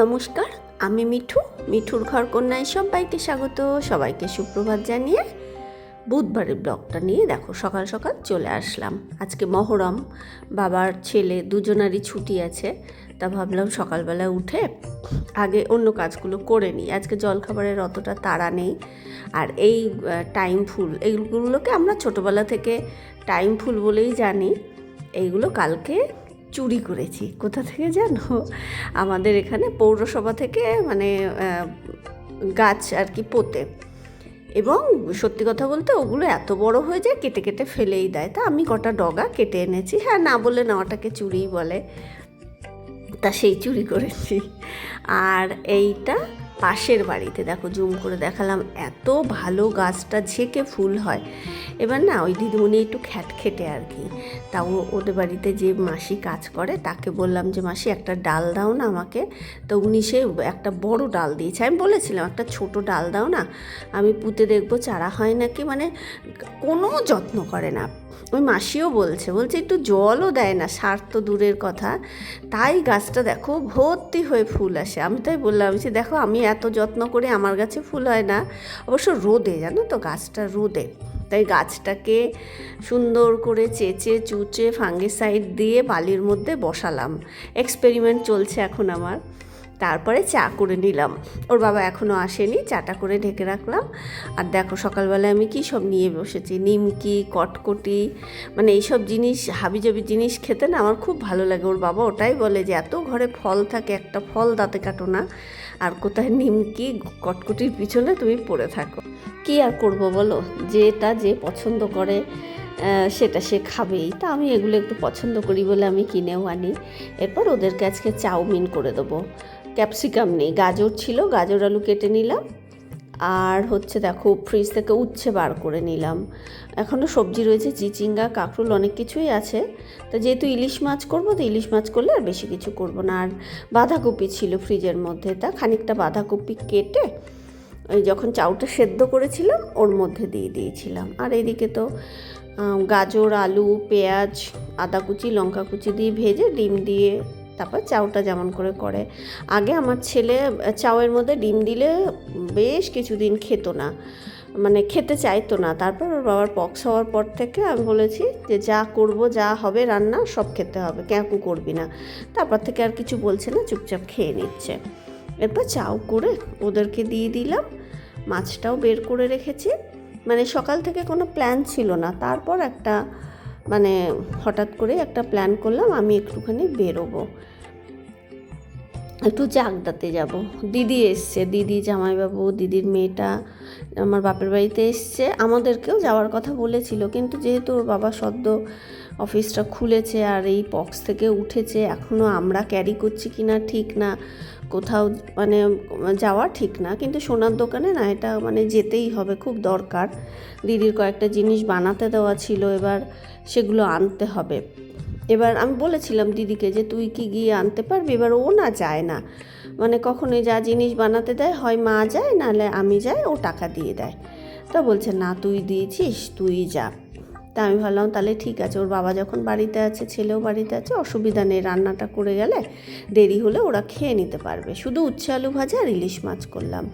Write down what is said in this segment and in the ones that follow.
নমস্কার, আমি মিঠু, মিঠুর ঘর কন্যায় সবাইকে স্বাগত, সবাইকে সুপ্রভাত জানিয়ে বুধবারের ব্লগটা নিয়ে দেখো, সকাল সকাল চলে আসলাম। আজকে মহরম, বাবার ছেলে দুজনারই ছুটি আছে, তা ভাবলাম সকালবেলা উঠে আগে অন্য কাজগুলো করে নিই। আজকে জলখাবারের অতটা তাড়া নেই, আর এই টাইম ফুল, এইগুলোকে আমরা ছোটোবেলা থেকে টাইম ফুল বলেই জানি। এইগুলো কালকে চুরি করেছি। কোথা থেকে জানো? আমাদের এখানে পৌরসভা থেকে মানে গাছ আর কি পোতে। এবং সত্যি কথা বলতে ওগুলো এত বড় হয়ে যায়, কেটে কেটে ফেলেই দেয়। তা আমি কটা ডগা কেটে এনেছি। হ্যাঁ না বলে নেওয়াটাকে চুরিই বলে। তা সেই চুরি করেছি। আর এইটা পাশের বাড়িতে। দেখো, জুম করে দেখালাম, এত ভালো গাছটা ঝেঁকে ফুল হয়। এবার না, ওই দিদিমণি একটু খ্যাট খেটে আর কি। তাও ওদের বাড়িতে যে মাসি কাজ করে, তাকে বললাম যে, মাসি, একটা ডাল দাও না আমাকে। তো উনি সে একটা বড় ডাল দিয়েছে। আমি বলেছিলাম, একটা ছোট ডাল দাও না, আমি পুঁতে দেখব চারা হয় নাকি। মানে কোনো যত্ন করে না। ওই মাসিও বলছে বলছে একটু জলও দেয় না, সার তো দূরের কথা। তাই গাছটা দেখো ভর্তি হয়ে ফুল আসে। আমি তাই বললাম যে দেখো, আমি এত যত্ন করে আমার গাছে ফুল হয় না। অবশ্য রোদে, জানো তো, গাছটা রোদে। তাই গাছটাকে সুন্দর করে চেঁচে, চুচে, ফাঙ্গিসাইড দিয়ে বালির মধ্যে বসালাম। এক্সপেরিমেন্ট চলছে এখন আমার। তারপরে চা করে নিলাম। ওর বাবা এখনও আসেনি, চাটা করে ঢেকে রাখলাম। আর দেখো সকালবেলায় আমি কী সব নিয়ে বসেছি? নিমকি, কটকটি মানে এইসব জিনিস, হাবিজাবি জিনিস খেতে না আমার খুব ভালো লাগে। ওর বাবা ওটাই বলে যে এত ঘরে ফল থাকে, একটা ফল দাঁতে কাটো না। আর কোথায় নিমকি, কটকটির পিছনে তুমি পড়ে থাকো। কি আর করব বলো? যেটা যে পছন্দ করে সেটা সে খাবেই। তা আমি এগুলো একটু পছন্দ করি বলে আমি কিনেও আনি। এরপর ওদেরকে আজকে চাউমিন করে দেবো। ক্যাপসিকাম নেই। গাজর ছিল, গাজর আলু কেটে নিলাম। আর হচ্ছে দেখো ফ্রিজ থেকে উচ্ছে বার করে নিলাম। এখনও সবজি রয়েছে, চিচিঙ্গা, কাঁকরোল অনেক কিছুই আছে। তো যেহেতু ইলিশ মাছ করব, তো ইলিশ মাছ করলে আর বেশি কিছু করব না। আর বাঁধাকপি ছিল ফ্রিজের মধ্যে। তা খানিকটা বাঁধাকপি কেটে ওই যখন চাউটা সেদ্ধ করেছিলাম, ওর মধ্যে দিয়ে দিয়েছিলাম। আর এদিকে তো গাজর, আলু, পেঁয়াজ, আদা কুচি, লঙ্কা কুচি দিয়ে ভেজে ডিম দিয়ে তারপর চাউটা যেমন করে করে। আগে আমার ছেলে চাউয়ের মধ্যে ডিম দিলে বেশ কিছুদিন খেত না। মানে খেতে চাইতো না। তারপর ওর বাবার পক্স হওয়ার পর থেকে আমি বলেছি যে, যা করব, যা হবে রান্না, সব খেতে হবে। ক্যাঁকু করবি না। তারপর থেকে আর কিছু বলছে না, চুপচাপ খেয়ে নিচ্ছে। এরপর চাউ করে ওদেরকে দিয়ে দিলাম। মাছটাও বের করে রেখেছি। মানে সকাল থেকে কোনো প্ল্যান ছিল না। তারপর একটা মানে হঠাৎ করে একটা প্ল্যান করলাম, আমি একটুখানি বেরোবো। একটু চাকদাতে যাব। দিদি এসছে, দিদি, জামাইবাবু, দিদির মেয়েটা আমার বাপের বাড়িতে এসছে। আমাদেরকেও যাওয়ার কথা বলেছিল, কিন্তু যেহেতু ওর বাবা সদ্য অফিসটা খুলেছে আর এই পক্স থেকে উঠেছে এখনও আমরা ক্যারি করছি কি না ঠিক না কোথাও মানে যাওয়া ঠিক না। কিন্তু সোনার দোকানে না এটা মানে যেতেই হবে, খুব দরকার। দিদির কয়েকটা জিনিস বানাতে দেওয়া ছিল, এবার সেগুলো আনতে হবে। এবার আমি বলেছিলাম দিদিকে যে, তুই কি গিয়ে আনতে পারবি? এবার ও না যায় না। মানে কখনোই যা জিনিস বানাতে দেয়, হয় মা যায়, নাহলে আমি যাই, ও টাকা দিয়ে দেয়। তা বলছে, না, তুই দিয়েছিস, তুই যা। তা আমি ভাবলাম, তাহলে ঠিক আছে। ওর বাবা যখন বাড়িতে আছে, ছেলেও বাড়িতে আছে, অসুবিধা নেই, রান্নাটা করে গেলে দেরি হলে ওরা খেয়ে নিতে পারবে। শুধু উচ্ছে আলু ভাজা আর ইলিশ মাছ করলাম।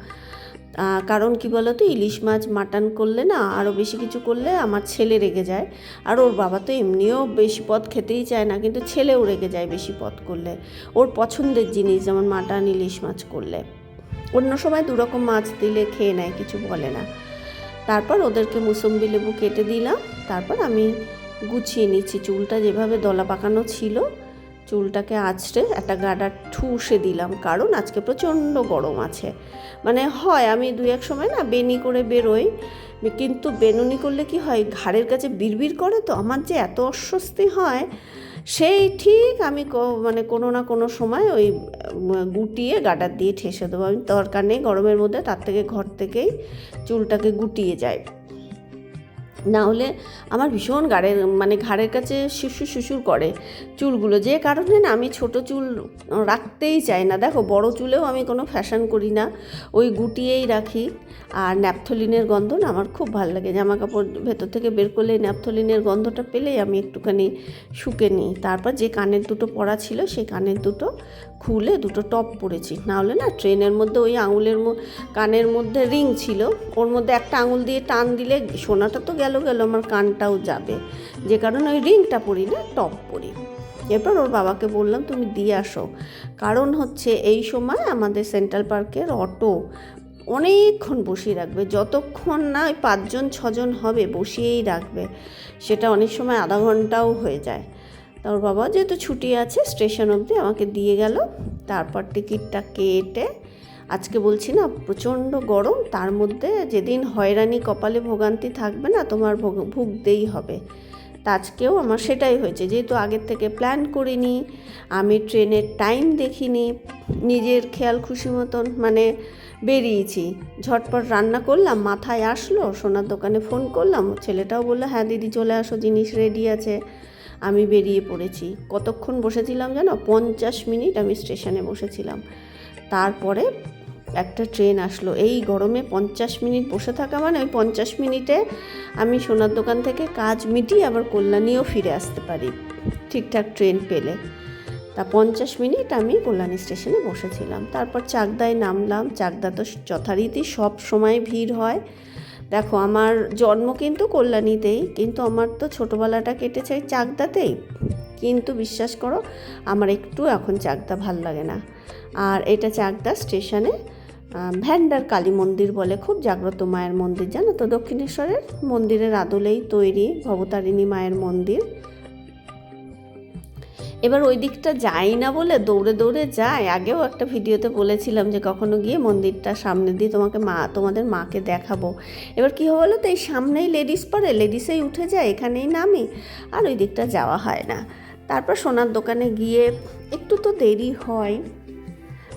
কারণ কি বলো তো ইলিশ মাছ মাটন করলে না আরও বেশি কিছু করলে আমার ছেলে রেগে যায়। আর ওর বাবা তো এমনিও বেশি পদ খেতেই চায় না, কিন্তু ছেলেও রেগে যায় বেশি পদ করলে। ওর পছন্দের জিনিস যেমন মাটন, ইলিশ মাছ করলে। অন্য সময় দুরকম মাছ দিলে খেয়ে নেয়, কিছু বলে না। তারপর ওদেরকে মুসম্বি লেবু কেটে দিলাম। তারপর আমি গুছিয়ে নিচ্ছি। চুলটা যেভাবে দলা পাকানো ছিল, চুলটাকে আঁচড়ে একটা গাডা ঠুসে দিলাম। কারণ আজকে প্রচণ্ড গরম আছে। মানে হয়, আমি দু এক সময় না বেনি করে বেরোই। কিন্তু বেনুনি করলে কি হয়, ঘাড়ের কাছে বিড়বিড় করে তো? আমার যে এত অস্বস্তি হয় সেই ঠিক আমি মানে কোনো না কোনো সময় ওই গুটিয়ে গাডার দিয়ে ঠেসে দেবো। আমি দরকার নেই গরমের মধ্যে, তার থেকে ঘর থেকেই চুলটাকে গুটিয়ে যায় না হলে আমার ভীষণ গাড়ের মানে ঘাড়ের কাছে শুশুর শুশুর করে চুলগুলো। যে কারণে না আমি ছোট চুল রাখতেই চাই না। দেখো, বড় চুলেও আমি কোনো ফ্যাশন করি না। ওই গুটিয়েই রাখি। আর ন্যাপথলিনের গন্ধ না আমার খুব ভালো লাগে। জামা কাপড় ভেতর থেকে বের করলে ন্যাপথলিনের গন্ধটা পেলেই আমি একটুখানি শুকে নিই। তারপর যে কানের দুটো পরা ছিল, সেই কানের দুটো খুলে দুটো টপ পরেছি। না হলে না ট্রেনের মধ্যে ওই আঙুলের কানের মধ্যে রিং ছিল। ওর মধ্যে একটা আঙুল দিয়ে টান দিলে সোনাটা তো গেল গেল গেল, আমার কানটাও যাবে। যে কারণে ওই রিংটা পরি না, টপ পরি। এরপর ওর বাবাকে বললাম, তুমি দিয়ে আসো। কারণ হচ্ছে এই সময় আমাদের সেন্ট্রাল পার্কের অটো অনেকক্ষণ বসিয়ে রাখবে। যতক্ষণ না ওই পাঁচজন, ছজন হবে, বসিয়েই রাখবে। সেটা অনেক সময় আধা ঘন্টাও হয়ে যায়। তা ওর বাবা যেহেতু ছুটি আছে, স্টেশন অবধি আমাকে দিয়ে গেল। তারপর টিকিটটা কেটে আজকে বলছি না, প্রচণ্ড গরম, তার মধ্যে যেদিন হয়রানি কপালে ভোগান্তি থাকবে না, তোমার ভোগ- ভুগতেই হবে। তা আজকেও আমার সেটাই হয়েছে, যেহেতু আগের থেকে প্ল্যান করিনি, আমি ট্রেনের টাইম দেখিনি, নিজের খেয়াল খুশি মতন মানে বেরিয়েছি। ঝটপট রান্না করলাম, মাথায় আসলো, সোনার দোকানে ফোন করলাম, ছেলেটাও বলল হ্যাঁ দিদি, চলে আসো, জিনিস রেডি আছে। আমি বেরিয়ে পড়েছি। কতক্ষণ বসেছিলাম জানো? পঞ্চাশ মিনিট আমি স্টেশনে বসেছিলাম। তারপরে একটা ট্রেন আসলো। এই গরমে পঞ্চাশ মিনিট বসে থাকা মানে ওই পঞ্চাশ মিনিটে আমি সোনার দোকান থেকে কাজ মিটিয়ে আবার কল্যাণীও ফিরে আসতে পারি। ঠিকঠাক ট্রেন পেলে। তা পঞ্চাশ মিনিট আমি কল্যাণী স্টেশনে বসেছিলাম। তারপর চাকদায় নামলাম। চাকদা তো যথারীতি সব সময় ভিড় হয়। দেখো, আমার জন্ম কিন্তু কল্যাণীতেই, কিন্তু আমার তো ছোটোবেলাটা কেটেছে চাকদাতেই। কিন্তু বিশ্বাস করো, আমার একটু এখন চাকদা ভালো লাগে না। আর এটা চাকদা স্টেশনে ভ্যান্ডার কালী মন্দির বলে খুব জাগ্রত মায়ের মন্দির, জানো তো? দক্ষিণেশ্বরের মন্দিরের আদলেই তৈরি ভবতারিণী মায়ের মন্দির। এবার ওই দিকটা যাই না বলে দৌড়ে দৌড়ে যাই। আগেও একটা ভিডিওতে বলেছিলাম যে কখনো গিয়ে মন্দিরটা সামনে দিয়ে তোমাকে মা, তোমাদের মাকে দেখাবো। এবার কী হলো তো এই সামনেই লেডিস পরে, লেডিসেই উঠে যায়, এখানেই নামি। আর ওই দিকটা যাওয়া হয় না। তারপর সোনার দোকানে গিয়ে, একটু তো দেরি হয়।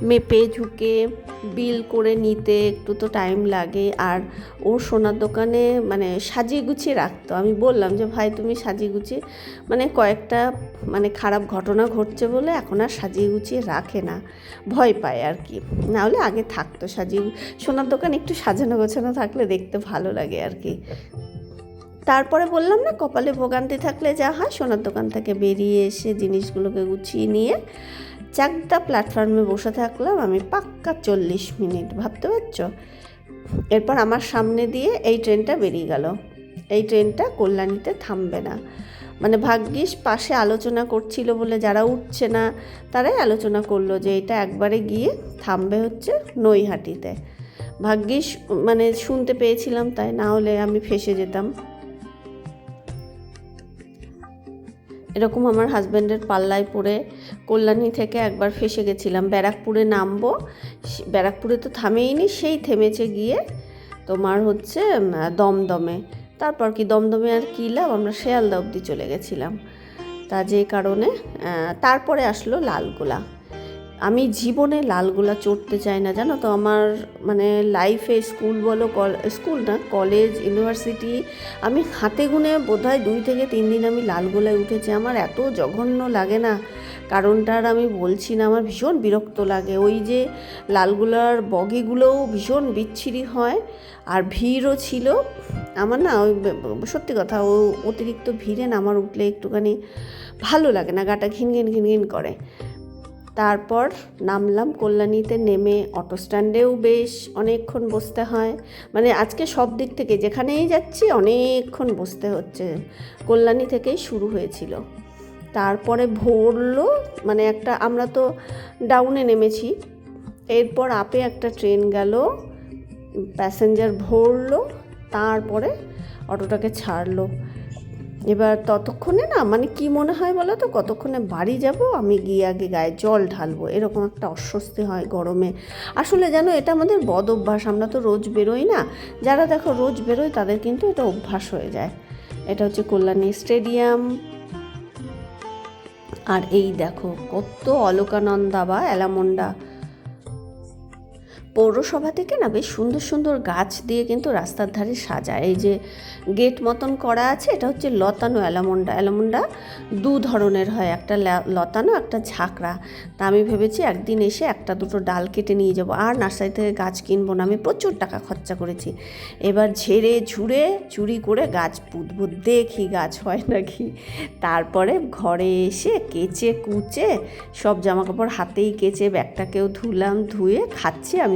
মেপে ঝুঁকে বিল করে নিতে একটু তো টাইম লাগে। আর ও সোনার দোকানে মানে সাজিয়ে গুছিয়ে রাখতো। আমি বললাম যে, ভাই, তুমি সাজিয়ে গুছিয়ে মানে কয়েকটা মানে খারাপ ঘটনা ঘটছে বলে এখন আর সাজিয়ে গুছিয়ে রাখে না। ভয় পায় আর কি। না হলে আগে থাকতো সাজিয়ে সোনার দোকান একটু সাজানো গোছানো থাকলে দেখতে ভালো লাগে আর কি। তারপরে বললাম না, কপালে ভোগান্তি থাকলে যা হয় সোনার দোকান থেকে বেরিয়ে এসে জিনিসগুলোকে গুছিয়ে নিয়ে চাকদা প্ল্যাটফর্মে বসে থাকলাম, আমি পাক্কা চল্লিশ মিনিট, ভাবতে পারছ? এরপর আমার সামনে দিয়ে এই ট্রেনটা বেরিয়ে গেল। এই ট্রেনটা কল্যাণীতে থামবে না। মানে ভাগ্যিস পাশে আলোচনা করছিল বলে যারা উঠছে না, তারাই আলোচনা করল যে এটা একবারে গিয়ে থামবে হচ্ছে নৈহাটিতে। ভাগ্যিস মানে শুনতে পেয়েছিলাম তাই, না হলে আমি ফেসে যেতাম। এরকম আমার হাজব্যান্ডের পাল্লায় পড়ে কল্যাণী থেকে একবার ফেসে গেছিলাম। ব্যারাকপুরে নামবো ব্যারাকপুরে তো থামেই নি সেই থেমেছে গিয়ে তোমার হচ্ছে দমদমে। তারপর কি দমদমে আর কী লাভ? আমরা শেয়ালদা অব্দি চলে গেছিলাম। তা যে কারণে তারপরে আসলো লালগোলা। আমি জীবনে লালগোলা চড়তে চাই না, জানো তো? আমার মানে লাইফে স্কুল বলো, কল- স্কুল না কলেজ ইউনিভার্সিটি আমি হাতে গুনে বোধহয় দুই থেকে তিন দিন আমি লালগোলায় উঠেছি। আমার এত জঘন্য লাগে না। কারণটা আর আমি বলছি না, আমার ভীষণ বিরক্ত লাগে। ওই যে লালগোলার বগিগুলোও ভীষণ বিচ্ছিরি হয়, আর ভিড়ও ছিল। আমার না ওই সত্যি কথা, ও অতিরিক্ত ভিড়ে না আমার উঠলে একটুখানি ভালো লাগে না, গাটা ঘিনঘিন ঘিন ঘিন ঘিন করে। তারপর নামলাম কল্যাণীতে নেমে অটো স্ট্যান্ডেও বেশ অনেকক্ষণ বসতে হয়। মানে আজকে সব দিক থেকে যেখানেই যাচ্ছি অনেকক্ষণ বসতে হচ্ছে। কল্যাণী থেকেই শুরু হয়েছিল। তারপরে ভরলো মানে একটা আমরা তো ডাউনে নেমেছি। এরপর আপে একটা ট্রেন গেল প্যাসেঞ্জার ভরলো, তারপরে অটোটাকে ছাড়লো। এবার ততক্ষণে না মানে কি মনে হয় বলো তো? কতক্ষণে বাড়ি যাব? আমি গিয়ে আগে গায়ে জল ঢালবো। এরকম একটা অস্বস্তি হয় গরমে। আসলে জানো, এটা আমাদের বদ অভ্যাস। আমরা তো রোজ বেরোই না। যারা দেখো রোজ বেরোয়, তাদের কিন্তু এটা অভ্যাস হয়ে যায়। এটা হচ্ছে কল্যাণী স্টেডিয়াম। আর এই দেখো, কত অলকানন্দা বা অ্যালামন্ডা পৌরসভা থেকে না বেশ সুন্দর সুন্দর গাছ দিয়ে কিন্তু রাস্তার ধারে সাজায়। এই যে গেট মতন করা আছে, এটা হচ্ছে লতানো অ্যালামন্ডা অ্যালামন্ডা দু ধরনের হয়, একটা লতানো, একটা ঝাঁকড়া। তা আমি ভেবেছি একদিন এসে একটা দুটো ডাল কেটে নিয়ে যাব। আর নার্সারি থেকে গাছ কিনবো না, আমি প্রচুর টাকা খরচা করেছি। এবার ঝেড়ে ঝুড়ে চুরি করে গাছ পুঁতবো, দেখি গাছ হয় নাকি। তারপরে ঘরে এসে কেচে কুচে সব জামা কাপড় হাতেই কেচে ব্যাগটাকেও ধুলাম, ধুয়ে খাচ্ছি, আমি